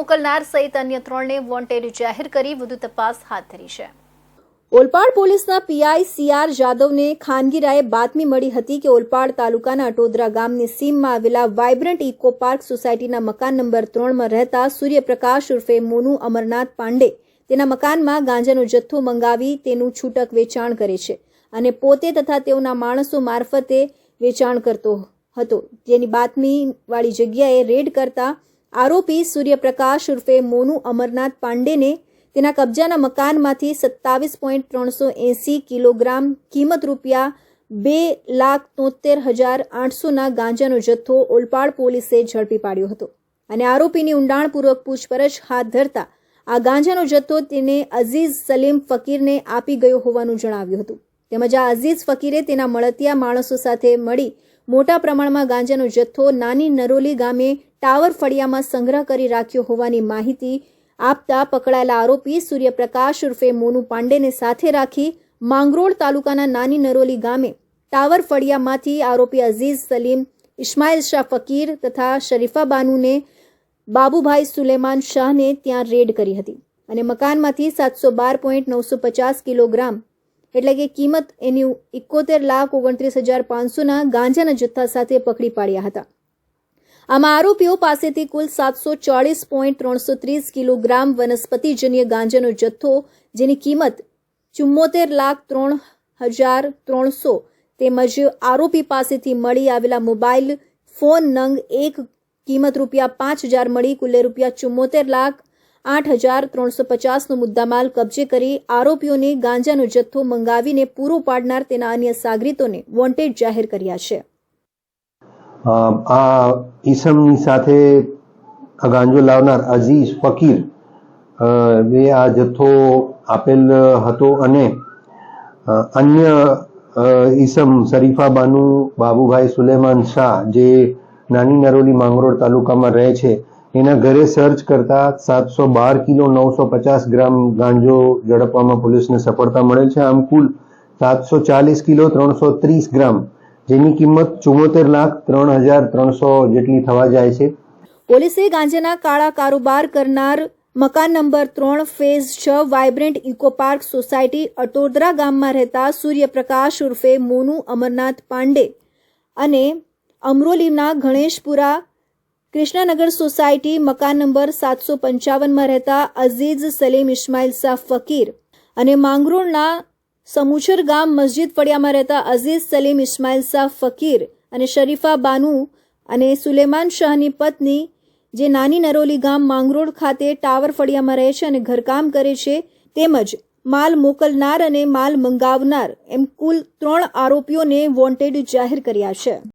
મોકલનાર સહિત અન્ય ત્રણને વોન્ટેડ જાહેર કરી વધુ તપાસ હાથ ધરી છે. ઓલપાડ પોલીસના પીઆઈ સીઆર જાદવને ખાનગીરાએ બાતમી મળી હતી કે ઓલપાડ તાલુકાના અટોદરા ગામની સીમમાં આવેલા વાઇબ્રન્ટ ઇકો પાર્ક સોસાયટીના મકાન નંબર ત્રણમાં રહેતા સૂર્યપ્રકાશ ઉર્ફે મોનુ અમરનાથ પાંડે તેના મકાનમાં ગાંજાનો જથ્થો મંગાવી તેનું છૂટક વેચાણ કરે છે અને પોતે તથા તેઓના માણસો મારફતે વેચાણ કરતો હતો. જેની બાતમીવાળી જગ્યાએ રેડ કરતા આરોપી સૂર્યપ્રકાશ ઉર્ફે મોનુ અમરનાથ પાંડેને તેના કબજાના મકાનમાંથી સત્તાવીસ પોઈન્ટ ત્રણસો એંસી કિલોગ્રામ કિંમત રૂપિયા બે લાખ તોતેર હજાર આઠસોના ગાંજાનો જથ્થો ઓલપાડ પોલીસે ઝડપી પાડ્યો હતો અને આરોપીની ઊંડાણપૂર્વક પૂછપરછ હાથ ધરતા આ ગાંજાનો જથ્થો તેને અઝીઝ સલીમ ફકીરને આપી ગયો હોવાનું જણાવ્યું હતું. તેમજ આ અઝીઝ ફકીરે તેના મળતિયા માણસો સાથે મળી મોટા પ્રમાણમાં ગાંજાનો જથ્થો નાની નરોલી ગામે ટાવર ફળિયામાં સંગ્રહ કરી રાખ્યો હોવાની માહિતી આપતા પકડાયેલા આરોપી સૂર્યપ્રકાશ ઉર્ફે મોનુ પાંડેને સાથે રાખી માંગરોળ તાલુકાના નાની નરોલી ગામે ટાવર ફળિયામાંથી આરોપી અઝીઝ સલીમ, ઇસ્માઇલ શાહ ફકીર તથા શરીફા બાનુને બાબુભાઈ સુલેમાન શાહને ત્યાં રેડ કરી હતી અને મકાનમાંથી સાતસો બાર પોઈન્ટ નવસો પચાસ કિલોગ્રામ એટલે કે કિંમત એની એકોતેર લાખ ઓગણત્રીસ હજાર પાંચસોના ગાંજાના જથ્થા સાથે પકડી પાડ્યા હતા. આમાં આરોપીઓ પાસેથી કુલ સાતસો ચોળીસ પોઈન્ટ ત્રણસો ત્રીસ કિલોગ્રામ વનસ્પતિજન્ય ગાંજાનો જથ્થો, જેની કિંમત ચુમ્મોતેર લાખ ત્રણ હજાર ત્રણસો તેમજ આરોપી પાસેથી મળી આવેલા મોબાઈલ ફોન નંગ એક કિંમત રૂપિયા પાંચ હજાર મળી કુલે રૂપિયા ચુમ્મોતેર લાખ આઠ હજાર ત્રણસો પચાસનો મુદ્દામાલ કબજે કરી આરોપીઓને ગાંજાનો જથ્થો મંગાવીને પૂરો પાડનાર તેના અન્ય સાગરીતોને વોન્ટેડ જાહેર કર્યા છે. આ ઈસમની સાથે ગાંજો લાવનાર અઝીઝ ફકીર એ આ જથ્થો આપેલ હતો અને અન્ય ઈસમ શરીફા બાનુ બાબુભાઈ સુલેમાન શાહ જે નાની નરોલી માંગરોળ તાલુકામાં રહે છે એના ઘરે સર્ચ કરતા સાતસો બાર કિલો નવસો પચાસ ગ્રામ ગાંજો ઝડપવામાં પોલીસને સફળતા મળેલ છે. આમ કુલ સાતસો ચાલીસ કિલો ત્રણસો ત્રીસ ગ્રામ, જેની કિંમત ચુમ્મોતેર લાખ ત્રણ હજાર ત્રણસો જેટલી થવા જાય છે. પોલીસે ગાંજાના કાળા કારોબાર કરનાર મકાન નંબર ત્રણ, ફેઝ છ vibrant eco park society Atodara ગામમાં રહેતા સૂર્યપ્રકાશ ઉર્ફે મોનુ અમરનાથ પાંડે અને અમરોલીના ગણેશપુરા કૃષ્ણનગર સોસાયટી મકાન નંબર સાતસો પંચાવનમાં રહેતા અઝીઝ સલીમ ઇસ્માઇલ શાહ ફકીર અને માંગરોળના સમુચર ગામ મસ્જિદ ફળિયામાં રહેતા અઝીઝ સલીમ ઇસ્માઇલ શાહ ફકીર અને શરીફા બાનુ અને સુલેમાન શાહની પત્ની, જે નાની નરોલી ગામ માંગરોળ ખાતે ટાવર ફળિયામાં રહે છે અને ઘરકામ કરે છે, તેમજ માલ મોકલનાર અને માલ મંગાવનાર એમ કુલ ત્રણ આરોપીઓને વોન્ટેડ જાહેર કર્યા છે.